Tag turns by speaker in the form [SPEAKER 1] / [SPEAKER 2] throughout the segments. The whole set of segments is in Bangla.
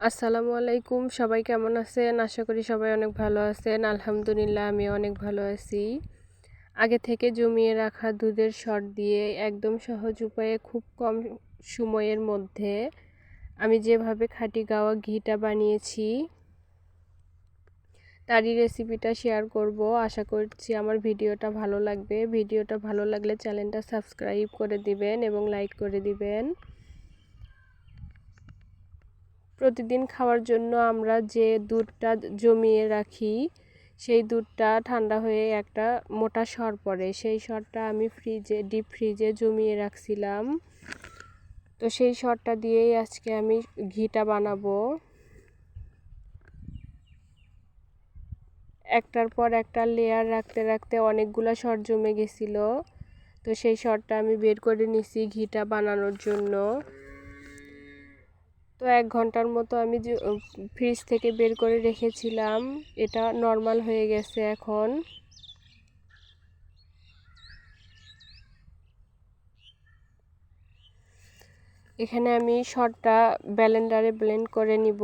[SPEAKER 1] আসসালামু আলাইকুম, সবাই কেমন আছেন? আশা করি সবাই অনেক ভালো আছেন। আলহামদুলিল্লাহ আমি অনেক ভালো আছি। আগে থেকে জমিয়ে রাখা দুধের শট দিয়ে একদম সহজ উপায়ে খুব কম সময়ের মধ্যে আমি যেভাবে খাঁটি গাওয়া ঘিটা বানিয়েছি, তারই রেসিপিটা শেয়ার করব। আশা করছি আমার ভিডিওটা ভালো লাগবে। ভিডিওটা ভালো লাগলে চ্যানেলটা সাবস্ক্রাইব করে দিবেন এবং লাইক করে দিবেন। প্রতিদিন খাওয়ার জন্য আমরা যে দুধটা জমিয়ে রাখি, সেই দুধটা ঠান্ডা হয়ে একটা মোটা সর পড়ে। সেই সরটা আমি ফ্রিজে ডিপ ফ্রিজে জমিয়ে রাখছিলাম। তো সেই সরটা দিয়েই আজকে আমি ঘিটা বানাবো। একটার পর একটা লেয়ার রাখতে রাখতে অনেকগুলো সর জমে গেছিল। তো সেই সরটা আমি বের করে নিছি ঘিটা বানানোর জন্য। তো এক ঘণ্টার মতো আমি যে ফ্রিজ থেকে বের করে রেখেছিলাম, এটা নর্মাল হয়ে গেছে এখন। এখানে আমি শটটা ব্যালেন্ডারে ব্লেন্ড করে নিব।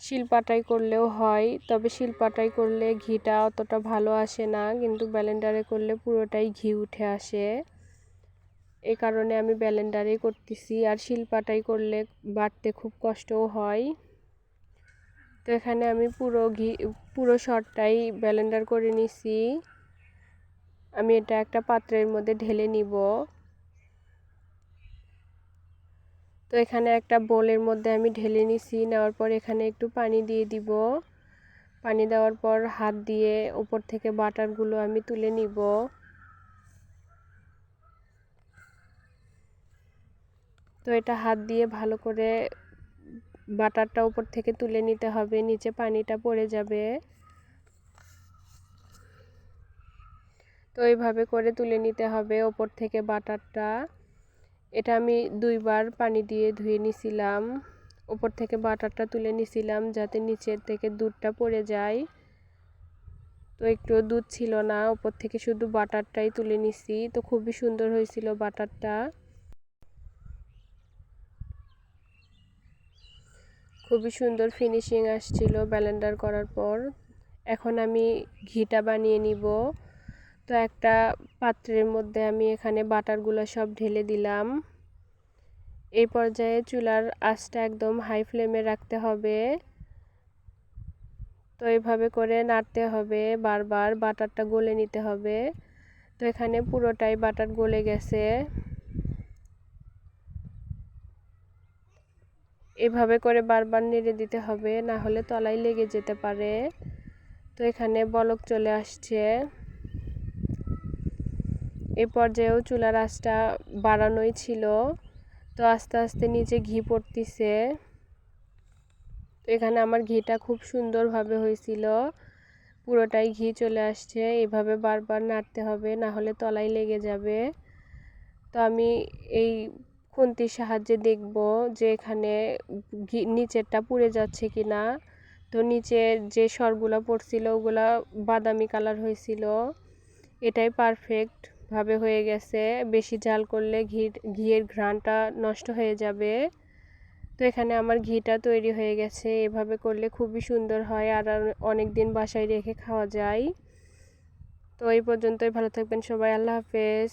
[SPEAKER 1] শিলপাটাই করলেও হয়, তবে শিলপাটাই করলে ঘিটা অতটা ভালো আসে না, কিন্তু ব্যালেন্ডারে করলে পুরোটাই ঘি উঠে আসে। এই কারণে আমি ব্যালেন্ডারেই করতেছি, আর শিলপাটাই করলে বাটতে খুব কষ্টও হয়। তো এখানে আমি পুরো ঘি, পুরো শটটাই ব্যালেন্ডার করে নিছি। আমি এটা একটা পাত্রের মধ্যে ঢেলে নিব। তো এখানে একটা বোলের মধ্যে আমি ঢেলে নিছি, নেওয়ার পর এখানে একটু পানি দিয়ে দিব। পানি দেওয়ার পর হাত দিয়ে উপর থেকে বাটারগুলো আমি তুলে নিব। তো এটা হাত দিয়ে ভালো করে বাটারটা উপর থেকে তুলে নিতে হবে, নিচে পানিটা পড়ে যাবে। তো এইভাবে করে তুলে নিতে হবে ওপর থেকে বাটারটা। এটা আমি দুইবার পানি দিয়ে ধুয়ে নিছিলাম, ওপর থেকে বাটারটা তুলে নিছিলাম যাতে নিচের থেকে দুধটা পড়ে যায়। তো একটু দুধ ছিল না, ওপর থেকে শুধু বাটারটাই তুলে নিছি। তো খুবই সুন্দর হয়েছিল বাটারটা। খুবই সুন্দর ফিনিশিং আসছিল ব্যালেন্ডার করার পর। এখন আমি ঘিটা বানিয়ে নিব। তো একটা পাত্রের মধ্যে আমি এখানে বাটারগুলো সব ঢেলে দিলাম। এই পর্যায়ে চুলার আঁচটা একদম হাই ফ্লেমে রাখতে হবে। তো এইভাবে করে নাড়তে হবে, বারবার বাটারটা গলে নিতে হবে। তো এখানে পুরোটাই বাটার গলে গেছে। এভাবে করে বারবার নেড়ে দিতে হবে, না হলে তলায় লেগে যেতে পারে। তো এখানে বলক চলে আসছে। এ পর্যায়েও চুলার আঁচটা বাড়ানোই ছিল। তো আস্তে আস্তে নিচে ঘি পড়তিছে। তো এখানে আমার ঘিটা খুব সুন্দরভাবে হয়েছিল। পুরোটাই ঘি চলে আসছে। এভাবে বারবার নাড়তে হবে, না হলে তলায় লেগে যাবে। তো আমি এই খুন্তির সাহায্যে দেখব যে এখানে নিচেরটা পুড়ে যাচ্ছে কি না তো নিচের যে সরগুলো পড়ছিল, ওগুলা বাদামি কালার হয়েছিল। এটাই পারফেক্টভাবে হয়ে গেছে। বেশি জাল করলে ঘি ঘিয়ের ঘ্রাণটা নষ্ট হয়ে যাবে। তো এখানে আমার ঘিটা তৈরি হয়ে গেছে। এভাবে করলে খুবই সুন্দর হয় আর অনেক দিন বাসায় রেখে খাওয়া যায়। তো এই পর্যন্তই। ভালো থাকবেন সবাই। আল্লাহ হাফেজ।